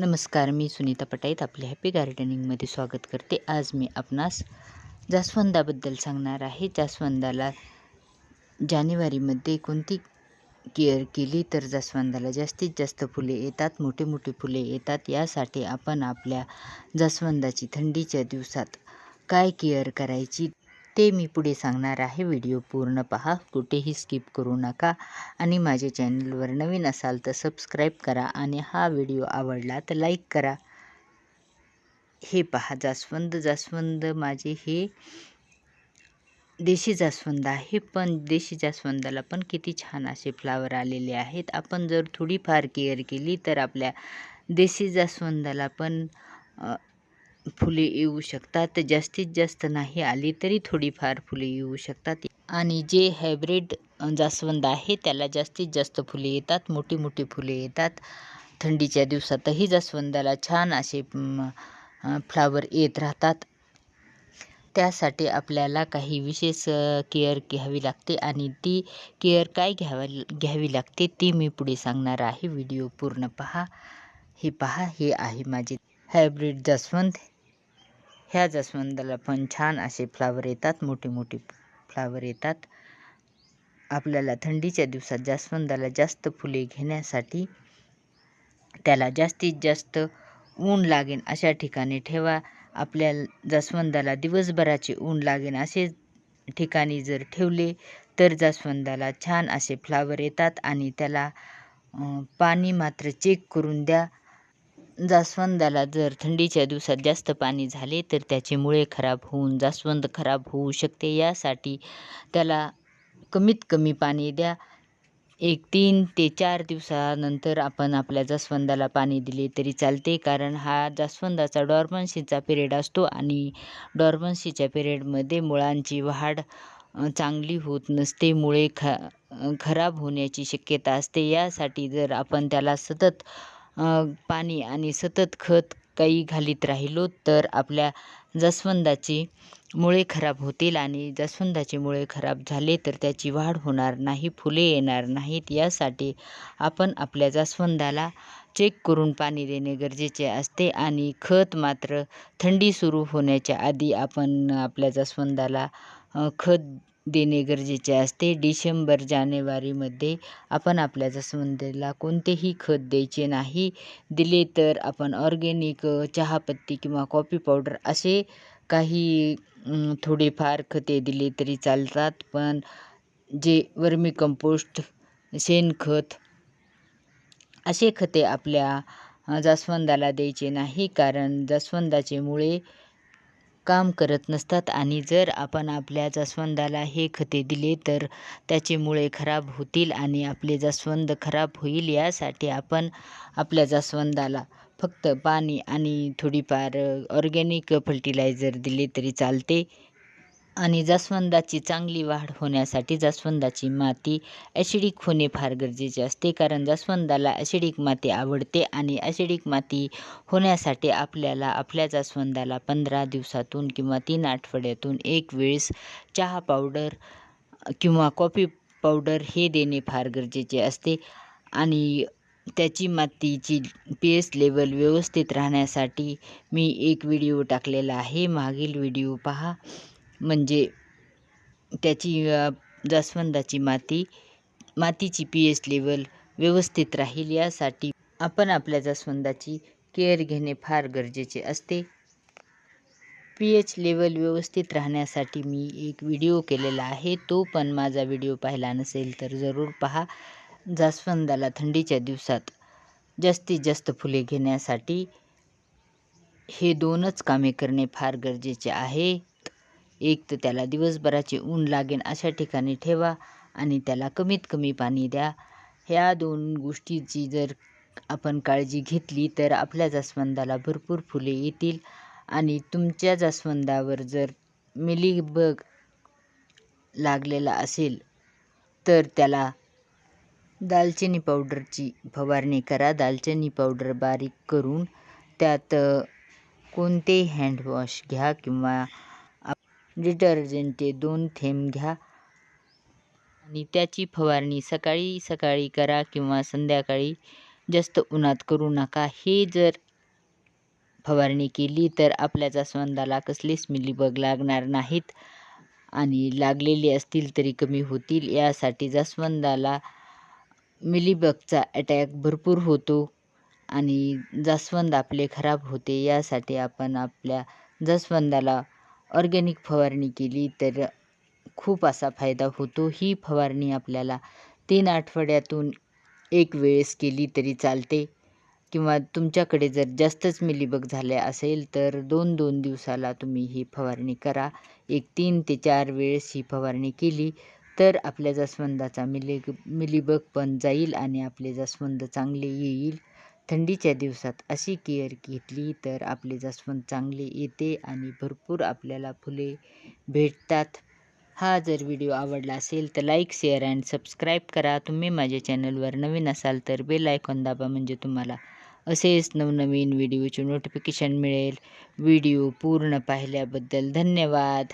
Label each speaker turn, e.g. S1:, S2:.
S1: नमस्कार मी सुनीता पटाईत आपले हॅपी गार्डनिंगमध्ये स्वागत करते. आज मी आपणास जास्वंदाबद्दल सांगणार आहे. जास्वंदाला जानेवारीमध्ये कोणती केअर केली तर जास्वंदाला जास्तीत जास्त फुले येतात मोठे मोठे फुले येतात? यासाठी आपण आपल्या जास्वंदाची थंडीच्या दिवसात काय केअर करायची? ते मी पुढे सांगणार आहे. व्हिडिओ पूर्ण पहा. कुठेही स्किप करू नका. आणि माझ्या चॅनलवर नवीन असाल तर सबस्क्राईब करा आणि हा व्हिडिओ आवडला तर लाईक करा. हे पहा जास्वंद जास्वंद माझे हे देशी जास्वंद आहे. पण देशी जास्वंदाला पण किती छान असे फ्लावर आलेले आहेत. आपण जर थोडीफार केअर केली तर आपल्या देशी जास्वंदाला पण फुले येऊ शकतात. जास्तीत जास्त नाही आली तरी थोडीफार फुले येऊ शकतात. आणि जे हायब्रिड जास्वंद आहे त्याला जास्तीत जास्त फुले येतात. मोठी मोठी फुले येतात. थंडीच्या दिवसातही जास्वंदाला छान असे फ्लावर येत राहतात. त्यासाठी आपल्याला काही विशेष केअर घ्यावी लागते. आणि ती केअर काय घ्यावी घ्यावी लागते ती मी पुढे सांगणार आहे. व्हिडिओ पूर्ण पहा. हे पहा हे आहे माझे हायब्रिड जास्वंद. ह्या जास्वंदाला पण छान असे फ्लावर येतात मोठे मोठे फ्लावर येतात. आपल्याला थंडीच्या दिवसात जास्वंदाला जास्त फुले घेण्यासाठी त्याला जास्तीत जास्त ऊन लागेल अशा ठिकाणी ठेवा. आपल्या जास्वंदाला दिवसभराचे ऊन लागेन असे ठिकाणी जर ठेवले तर जास्वंदाला छान असे फ्लावर येतात आणि त्याला पाणी मात्र चेक करून द्या. जास्वंदाला जर थंडीच्या दिवसात जास्त पाणी झाले तर त्याचे मुळे खराब होऊन जास्वंद खराब होऊ शकते. यासाठी त्याला कमीत कमी पाणी द्या. एक तीन ते चार दिवसानंतर आपण आपल्या जास्वंदाला पाणी दिले तरी चालते कारण हा जास्वंदाचा डॉर्मन्सीचा पिरियड असतो आणि डॉर्मन्सीच्या पिरियडमध्ये मुळांची वाढ चांगली होत नसते मुळे ख खराब होण्याची शक्यता असते. यासाठी जर आपण त्याला सतत पाणी आणि सतत खत काही घालीत राहिलो तर आपल्या जास्वंदाची मुळे खराब होतील आणि जास्वंदाचे मुळे खराब झाले तर त्याची वाढ होणार नाही फुले येणार नाहीत. यासाठी आपण आपल्या जास्वंदाला चेक करून पाणी देणे गरजेचे असते आणि खत मात्र थंडी सुरू होण्याच्या आधी आपण आपल्या जास्वंदाला खत देणे गरजेचे असते. डिसेंबर जानेवारीमध्ये आपण आपल्या जास्वंदीला कोणतेही खत द्यायचे नाही. दिले तर आपण ऑर्गेनिक चहापत्ती किंवा कॉफी पावडर असे काही थोडेफार खते दिले तरी चालतात. पण जे वर्मी कंपोस्ट शेणखत असे खते आपल्या जास्वंदाला द्यायचे नाही. कारण जास्वंदाचे मुळे काम करत नसतात आणि जर आपण आपल्या जास्वंदाला हे खते दिले तर त्याचे मुळे खराब होतील आणि आपले जास्वंद खराब होईल यासाठी आपण आपल्या जास्वंदाला फक्त पाणी आणि थोडीफार ऑर्गॅनिक फर्टिलायझर दिले तरी चालते. आणि जास्वंदाची चांगली वाढ होण्यासाठी जास्वंदाची माती ॲसिडिक होणे फार गरजेचे असते. कारण जास्वंदाला ॲसिडिक माती आवडते आणि ॲसिडिक माती होण्यासाठी आपल्याला आपल्या जास्वंदाला पंधरा दिवसातून किंवा तीन आठवड्यातून एक वेळेस चहा पावडर किंवा कॉफी पावडर हे देणे फार गरजेचे असते. आणि त्याची मातीची पी एच लेवल व्यवस्थित राहण्यासाठी मी एक व्हिडिओ टाकलेला आहे. मागील व्हिडिओ पहा. म्हणजे त्याची जास्वंदाची माती मातीची पी एच लेवल व्यवस्थित राहील यासाठी आपण आपल्या जास्वंदाची केअर घेणे फार गरजेचे असते. पी एच लेवल व्यवस्थित राहण्यासाठी मी एक व्हिडिओ केलेला आहे. तो पण माझा व्हिडिओ पाहिला नसेल तर जरूर पहा. जास्वंदाला थंडीच्या दिवसात जास्तीत जास्त फुले घेण्यासाठी हे दोनच कामे करणे फार गरजेचे आहे. एक तर त्याला दिवसभराचे ऊन लागेल अशा ठिकाणी ठेवा आणि त्याला कमीत कमी पाणी द्या. ह्या दोन गोष्टीची जर आपण काळजी घेतली तर आपल्या जास्वंदाला भरपूर फुले येतील आणि तुमच्या जास्वंदावर जर मिलीबग लागलेला असेल तर त्याला दालचिनी पावडरची फवारणी करा. दालचिनी पावडर बारीक करून त्यात कोणते हँडवॉश घ्या किंवा डिटर्जंटचे दोन थेंब घ्या. आणि त्याची फवारणी सकाळी सकाळी करा किंवा संध्याकाळी जास्त उन्हात करू नका. हे जर फवारणी केली तर आपल्या जास्वंदाला कसलेच मिलीबग लागणार नाहीत आणि लागलेले असतील तरी कमी होतील. यासाठी जास्वंदाला मिलीबगचा अटॅक भरपूर होतो आणि जास्वंद आपले खराब होते यासाठी आपण आपल्या जास्वंदाला ऑर्गॅनिक फवारणी केली तर खूप असा फायदा होतो. ही फवारणी आपल्याला तीन आठवड्यातून एक वेळेस केली तरी चालते. किंवा तुमच्याकडे जर जास्तच मिलीबग झाले असेल तर दोन दोन दिवसाला तुम्ही ही फवारणी करा. एक तीन ते चार वेळेस ही फवारणी केली तर आपल्या जास्वंदाचा मिली मिलीबग पण जाईल आणि आपले जास्वंद चांगले येईल. थंडीच्या दिवसात अशी केअर घेतली तर आपले जास्वंद चांगले येते आणि भरपूर आपल्याला फुले भेटतात. हा जर व्हिडिओ आवडला असेल तर लाईक शेअर अँड सबस्क्राईब करा. तुम्ही माझ्या चॅनलवर नवीन असाल तर बेल आयकॉन दाबा म्हणजे तुम्हाला असेच नवनवीन व्हिडिओचे नोटिफिकेशन मिळेल. व्हिडिओ पूर्ण पाहिल्याबद्दल धन्यवाद.